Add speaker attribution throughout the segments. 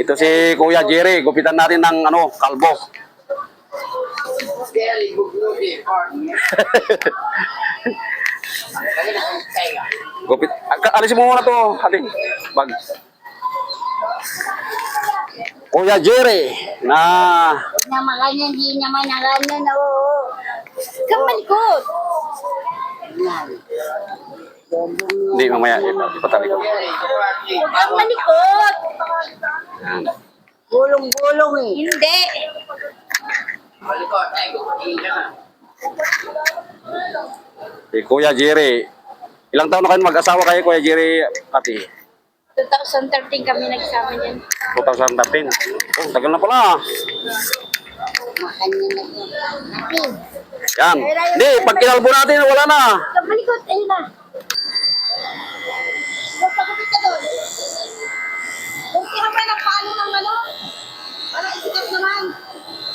Speaker 1: Ito si Kuya Jerry. Gupitan natin ng ano, kalbo. Gupit. Alisin mo muna to, ate. Bag. Kuya Jerry na
Speaker 2: naman ganyan, hindi naman na ganyan, oo. Kamalikot.
Speaker 1: Hindi, mamaya. Ipatali ko.
Speaker 2: Kamalikot. Gulong-gulong eh. Hindi.
Speaker 1: Si Kuya Jerry. Ilang taon na kayo mag-asawa kayo, Kuya Jerry, ate?
Speaker 2: 2013 kami nagsama niyan.
Speaker 1: 2013. Oh, tagal na pala.
Speaker 2: Makanya na yun.
Speaker 1: Yan. Hindi, pag kinalbo natin, wala na.
Speaker 2: Kamalikot, ayun na.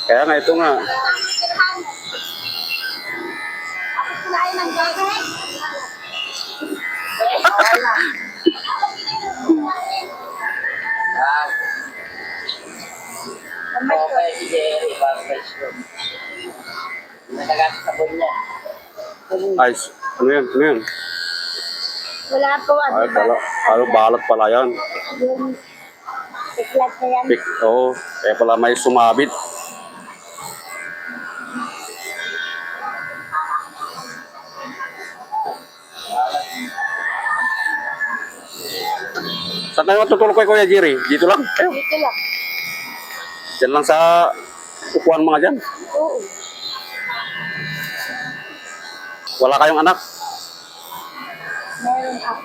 Speaker 1: Kaya nga, ito nga.
Speaker 3: Okay, si Jerry, barbers ko. Nagkakasabon niya.
Speaker 1: Ay, ano yan? Ano yan?
Speaker 2: Wala po, ano
Speaker 1: Ay,
Speaker 2: ba?
Speaker 1: pala. Ano, balat pala yan.
Speaker 2: Yung iklat na yan.
Speaker 1: Pik, oo. kaya pala may sumabit. Saan tayo matutulog kay Kuya Jerry? Dito lang? Ayun.
Speaker 2: Dito lang.
Speaker 1: Diyan lang sa upuan mga dyan.
Speaker 2: Oo.
Speaker 1: Wala kayong anak?
Speaker 2: Meron ako.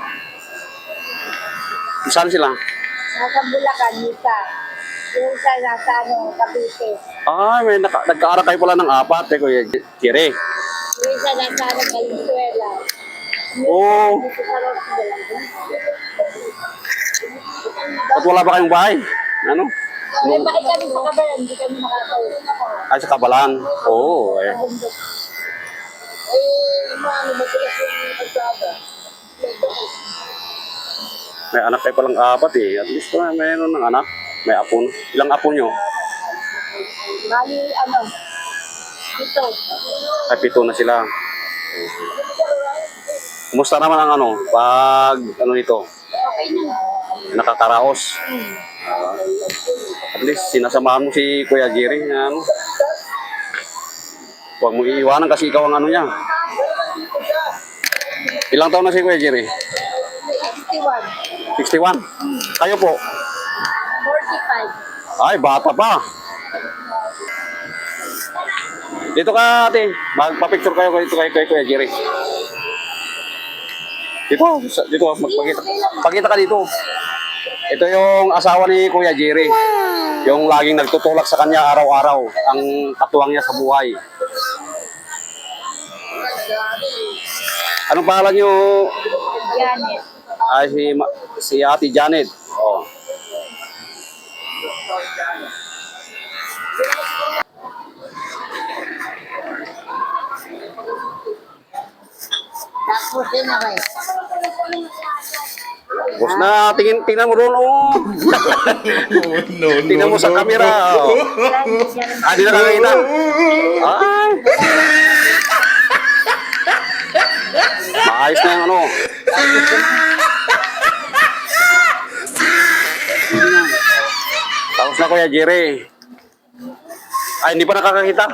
Speaker 1: Saan sila?
Speaker 2: Nasa Bulacan, isa. Yung isa nasa ano, Cavite.
Speaker 1: Ay, may naka, nagkaaral kayo pala ng apat eh, Kuya Jerry.
Speaker 2: Yung isa nasa ano, Valenzuela.
Speaker 1: Oo.
Speaker 2: Roswell.
Speaker 1: At wala ba kayong bahay? Ano?
Speaker 2: May bahay kami sa kabayan, hindi kami nakakauwi.
Speaker 1: Ay, sa Kabalan. Oo. eh.
Speaker 2: Bundok.
Speaker 3: Eh, maano, matigas yung pagkada.
Speaker 1: May anak kayo palang apat eh. At least uh, mayroon ng anak. May apo. Ilang apo nyo?
Speaker 2: Bali, ano, dito.
Speaker 1: Ay, pito na sila. Kumusta naman ang ano? Pag ano nito?
Speaker 2: Okay na.
Speaker 1: Nakakaraos. Ah, at least sinasamahan mo si Kuya Jerry. na Ano? Huwag mo iiwanan kasi ikaw ang ano niya. Ilang taon na si Kuya Jerry?
Speaker 2: 61.
Speaker 1: 61. Kayo po?
Speaker 2: 45.
Speaker 1: Ay, bata pa. Dito ka, ate. Magpa-picture kayo dito kay, kay Kuya Jerry. Dito, dito, magpakita. Pakita ka dito. Ito yung asawa ni Kuya Jerry. Yung laging nagtutulak sa kanya araw-araw. Ang katuwang niya sa buhay. Anong pangalan niyo?
Speaker 2: Janet.
Speaker 1: Ay, si, si Ate Janet. Oh.
Speaker 2: Tapos yun na rin.
Speaker 1: Boss na, tingin, tingnan mo doon, oh.
Speaker 4: no, no,
Speaker 1: Tingnan mo sa camera, oh. Ah, di na nakakita. Ay. Maayos na yung ano. Tapos na Kuya Jerry. Ay, hindi pa nakakakita.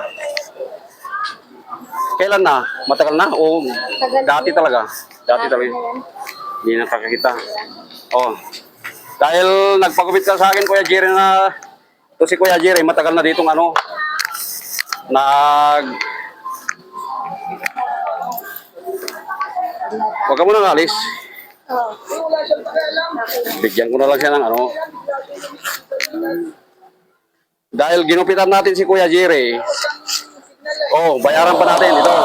Speaker 1: Kailan na? Matagal na? O dati talaga? Dati talaga. Hindi nakakakita. Oh. Dahil nagpagupit ka sa akin, Kuya Jerry, na ito si Kuya Jerry, matagal na ditong ano, nag... Huwag ka muna alis.
Speaker 2: Oh.
Speaker 1: Bigyan ko na lang siya ng ano. Dahil ginupitan natin si Kuya Jerry, oh, bayaran pa natin ito.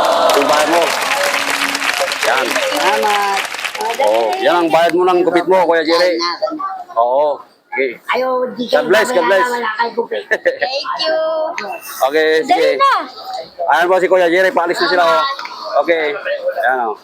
Speaker 1: Yung bayad mo. Yan.
Speaker 2: Salamat.
Speaker 1: Oh, yan ang bayad mo ng gupit mo, Kuya Jerry. Oo. Okay.
Speaker 2: Ayaw, di
Speaker 1: God bless, God bless.
Speaker 2: Wala kay gupit. Thank you.
Speaker 1: Okay, sige.
Speaker 2: Dali na.
Speaker 1: Ayan po si Kuya Jerry, paalis na sila. Oh. Okay. Ayan oh.